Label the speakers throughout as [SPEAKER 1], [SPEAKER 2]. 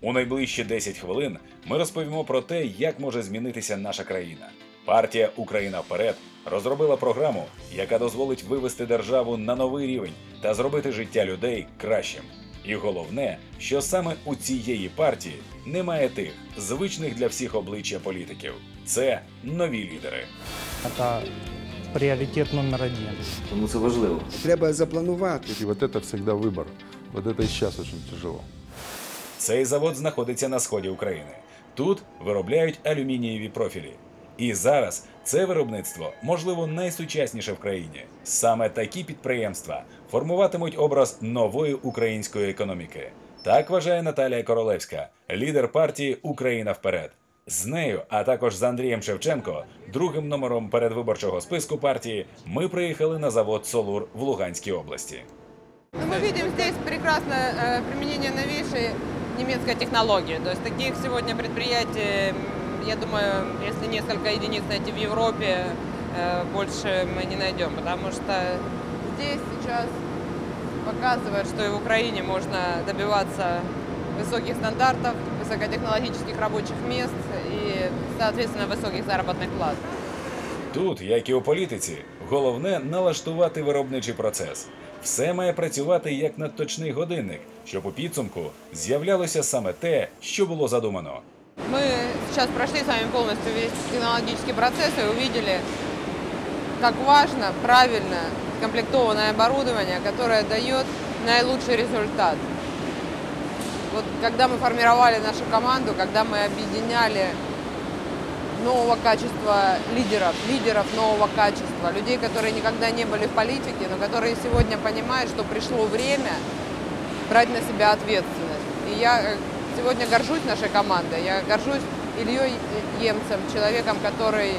[SPEAKER 1] У найближчі 10 хвилин ми розповімо про те, як може змінитися наша країна. Партія Україна вперед розробила програму, яка дозволить вивести державу на новий рівень та зробити життя людей кращим. І головне, що саме у цієї партії немає тих звичних для всіх обличчя політиків. Це нові лідери.
[SPEAKER 2] Это приоритет номер один.
[SPEAKER 3] Тому це важливо.
[SPEAKER 4] Треба запланувати.
[SPEAKER 5] И вот это всегда выбор. Вот это и сейчас очень тяжело.
[SPEAKER 1] Цей завод знаходиться на сході України. Тут виробляють алюмінієві профілі. І зараз це виробництво, можливо, найсучасніше в країні. Саме такі підприємства формуватимуть образ нової української економіки. Так вважає Наталія Королевська, лідер партії Україна вперед. З нею, а також з Андрієм Шевченко, другим номером передвиборчого списку партії, ми приїхали на завод Солур в Луганській області.
[SPEAKER 6] Ну, мы видим здесь прекрасное э, применение новейшей немецкой технологии. То есть таких сегодня предприятий, м, я думаю, если несколько единиц найти в Европе, э, больше мы не найдем, потому что здесь сейчас показывает, что и в Украине можно добиваться высоких стандартов, высокотехнологических рабочих мест и, соответственно, высоких заработных плат.
[SPEAKER 1] Тут, як і у політиці, головне налаштувати виробничий процес. Все має працювати як надточний годинник, Щоб у підсумку з'являлося саме те, що було задумано.
[SPEAKER 6] Мы сейчас прошли с вами полностью весь технологический процесс и увидели, как важно правильно комплектованное оборудование, которое дает наилучший результат. Вот когда мы формировали нашу команду, когда мы объединяли нового качества лидеров, лидеров нового качества, людей, которые никогда не были в политике, но которые сегодня понимают, что пришло время брать на себя ответственность. И я э, сегодня горжусь нашей командой, я горжусь Ильей Емцем, человеком, который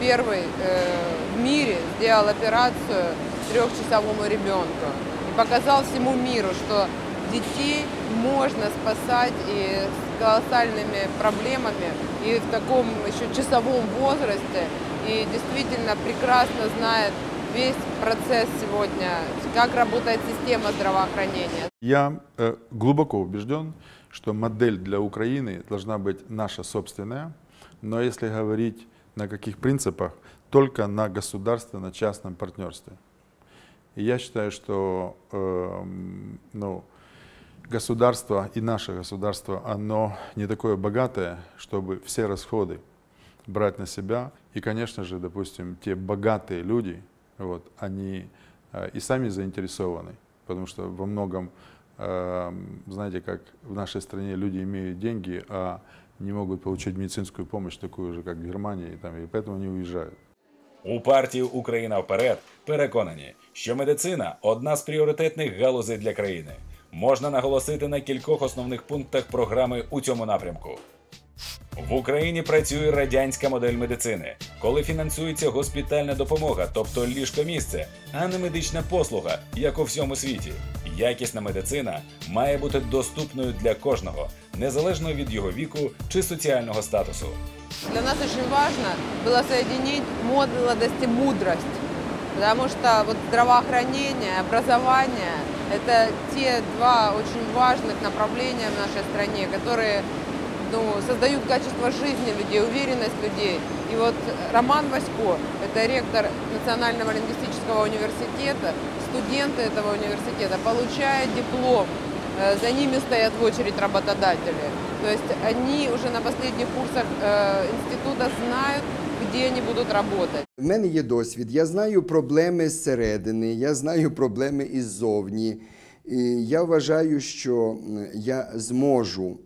[SPEAKER 6] первый э, в мире сделал операцию трехчасовому ребенку и показал всему миру, что детей можно спасать и с колоссальными проблемами и в таком еще часовом возрасте и действительно прекрасно знает весь процесс сегодня, как работает система здравоохранения.
[SPEAKER 5] Я э, глубоко убежден, что модель для Украины должна быть наша собственная, но если говорить на каких принципах, только на государственно-частном партнерстве. И я считаю, что э, ну, государство и наше государство, оно не такое богатое, чтобы все расходы брать на себя. И, конечно же, допустим, те богатые люди, вот, они э, и сами заинтересованы, потому что во многом, э, знаете, как в нашей стране люди имеют деньги, а не могут получить медицинскую помощь такую же, как в Германии, там, и поэтому они уезжают.
[SPEAKER 1] У партії Україна вперед переконані, що медицина одна з пріоритетних галузей для країни. Можна наголосити на кількох основних пунктах програми у цьому напрямку. В Україні працює радянська модель медицини, коли фінансується госпітальна допомога, тобто ліжкомісце, а не медична послуга, як у всьому світі. Якісна медицина має бути доступною для кожного, незалежно від його віку чи соціального статусу.
[SPEAKER 6] Для нас очень важно было соединить молодость и мудрость, потому что вот здравоохранение, образование – это те два очень важных направления в нашей стране, которые ну, создают качество жизни людей, уверенность людей. И вот Роман Васько, это ректор Национального лингвистического университета, студенты этого университета получают диплом, Э, за ними стоят в очередь работодатели. То есть они уже на последних курсах э, института знают, где они будут работать.
[SPEAKER 4] У мене є досвід. Я знаю проблеми зсередини, я знаю проблеми іззовні. І я вважаю, що м, я зможу.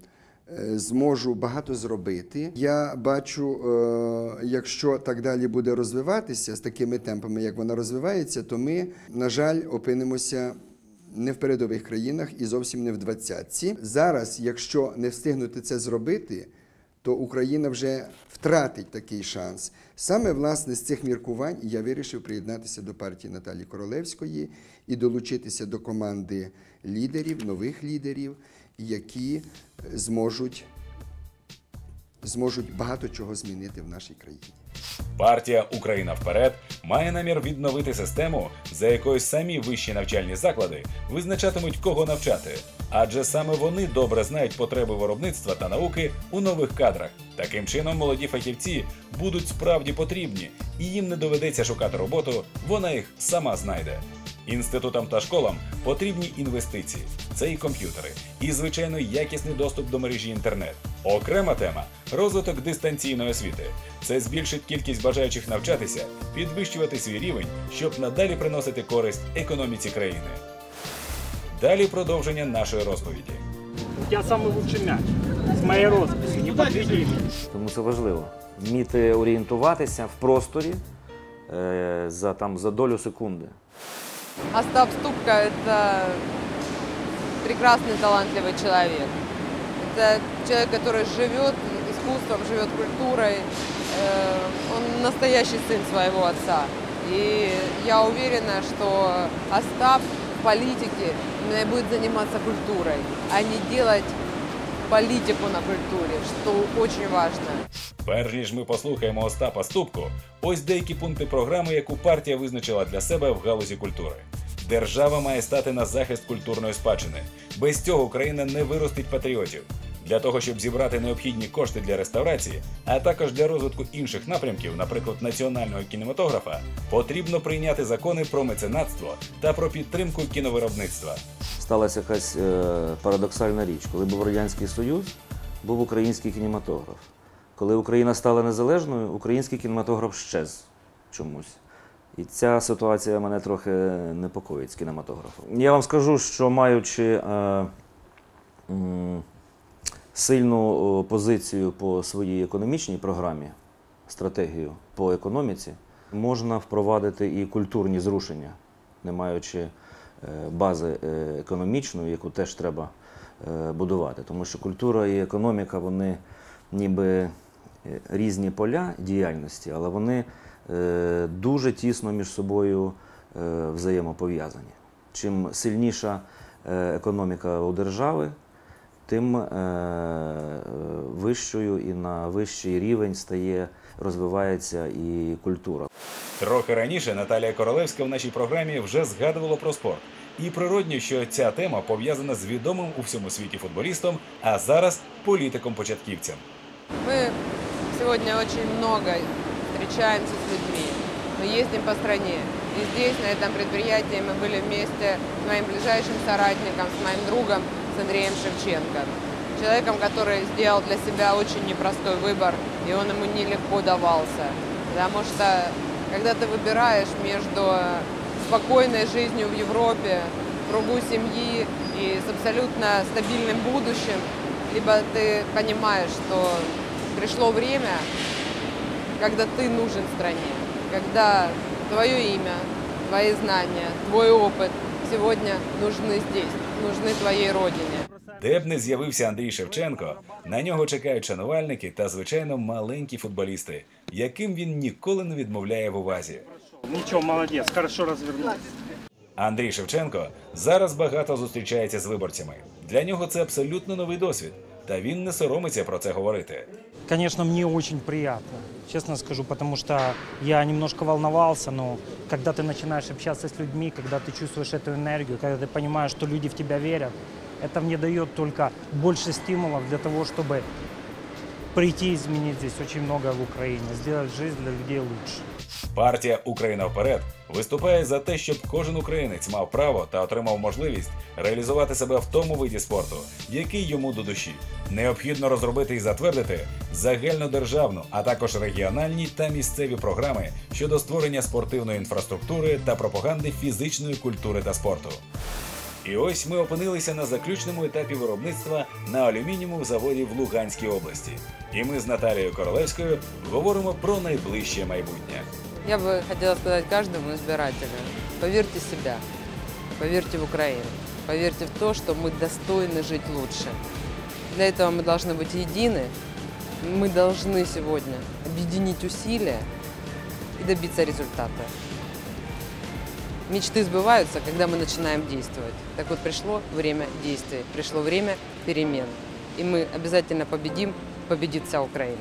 [SPEAKER 4] е, Зможу багато зробити. Я бачу, е, якщо так далі буде розвиватися з такими темпами, як вона розвивається, то ми, на жаль, опинимося не в передових країнах і зовсім не в двадцятці. Зараз, якщо не встигнути це зробити, то Україна вже втратить такий шанс. Саме власне з цих міркувань я вирішив приєднатися до партії Наталії Королевської і долучитися до команди лідерів, нових лідерів, які е, зможуть, зможуть багато чого змінити в нашій країні.
[SPEAKER 1] Партія Україна вперед має намір відновити систему, за якою самі вищі навчальні заклади визначатимуть, кого навчати. Адже саме вони добре знають потреби виробництва та науки у нових кадрах. Таким чином, молоді фахівці будуть справді потрібні, і їм не доведеться шукати роботу, вона їх сама знайде. Інститутам та школам потрібні інвестиції. Це і комп'ютери, і звичайно якісний доступ до мережі інтернет. Окрема тема розвиток дистанційної освіти. Це збільшить кількість бажаючих навчатися, підвищувати свій рівень, щоб надалі приносити користь економіці країни. Далі продовження нашої розповіді.
[SPEAKER 2] Самый лучший мяч. С моей росписи. Не подведи.
[SPEAKER 3] Тому це важливо. Вміти орієнтуватися в просторі е, за, там, за долю секунди.
[SPEAKER 6] Остап Ступка – это прекрасный, талантливый человек. Это человек, который живет искусством, живет культурой. Э, Он настоящий сын своего отца. И я уверена, что Остап в политике будет заниматься культурой, а не делать политику на культуре, что очень важно.
[SPEAKER 1] Перш ніж ми послухаємо Остапа Ступку, ось деякі пункти програми, яку партія визначила для себе в галузі культури. Держава має стати на захист культурної спадщини. Без цього Україна не виростить патріотів. Для того, щоб зібрати необхідні кошти для реставрації, а також для розвитку інших напрямків, наприклад, національного кінематографа, потрібно прийняти закони про меценатство та про підтримку кіновиробництва.
[SPEAKER 3] Сталася якась е, парадоксальна річ. Коли був Радянський Союз, був український кінематограф. Коли Україна стала незалежною, український кінематограф щез чомусь. І ця ситуація мене трохи непокоїть з кінематографом. Я вам скажу, що маючи е, сильну позицію по своїй економічній програмі, стратегію по економіці, можна впровадити і культурні зрушення, не маючи е, бази е, економічної, яку теж треба е, будувати. Тому що культура і економіка вони ніби різні поля діяльності, але вони дуже тісно між собою взаємопов'язані. Чим сильніша економіка у держави, тим е, е, вищою і на вищий рівень стає, розвивається і культура.
[SPEAKER 1] Трохи раніше Наталія Королевська в нашій програмі вже згадувала про спорт. І природньо, що ця тема пов'язана з відомим у всьому світі футболістом, а зараз політиком-початківцем.
[SPEAKER 6] Мы сегодня очень много встречаемся с людьми, мы ездим по стране. И здесь, на этом предприятии, мы были вместе с моим ближайшим соратником, с моим другом, С Андреем Шевченко. Человеком, который сделал для себя очень непростой выбор, и он ему нелегко давался. Потому что, когда ты выбираешь между спокойной жизнью в Европе, кругу семьи и с абсолютно стабильным будущим, либо ты понимаешь, что пришло время, когда ты нужен стране, когда твое имя, твои знания, твой опыт сегодня нужны здесь, нужны твоей родине.
[SPEAKER 1] Де б не з'явився Андрій Шевченко, на нього чекають шанувальники та, звичайно, маленькі футболісти, яким він ніколи не відмовляє в увазі.
[SPEAKER 2] Ничего, молодец, хорошо развернулся.
[SPEAKER 1] Андрій Шевченко зараз багато зустрічається з виборцями. Для нього це абсолютно новий досвід, та він не соромиться про це говорити.
[SPEAKER 2] Конечно, мне очень приятно, честно скажу, потому что я немножко волновался, но когда ты начинаешь общаться с людьми, когда ты чувствуешь эту энергию, когда ты понимаешь, что люди в тебя верят, это мне дает только больше стимулов для того, чтобы прийти и изменить здесь очень многое в Украине, сделать жизнь для людей лучше.
[SPEAKER 1] Партія Україна вперед виступає за те, щоб кожен українець мав право та отримав можливість реалізувати себе в тому виді спорту, який йому до душі. Необхідно розробити і затвердити загальнодержавну, а також регіональні та місцеві програми щодо створення спортивної інфраструктури та пропаганди фізичної культури та спорту. І ось ми опинилися на заключному етапі виробництва на алюмінієвому заводі в Луганській області. І ми з Наталією Королевською говоримо про найближче майбутнє.
[SPEAKER 6] Я бы хотела сказать каждому избирателю, поверьте в себя, поверьте в Украину, поверьте в то, что мы достойны жить лучше. Для этого мы должны быть едины, мы должны сегодня объединить усилия и добиться результата. Мечты сбываются, когда мы начинаем действовать. Так вот, пришло время действий, пришло время перемен. И мы обязательно победим, победит вся Украина.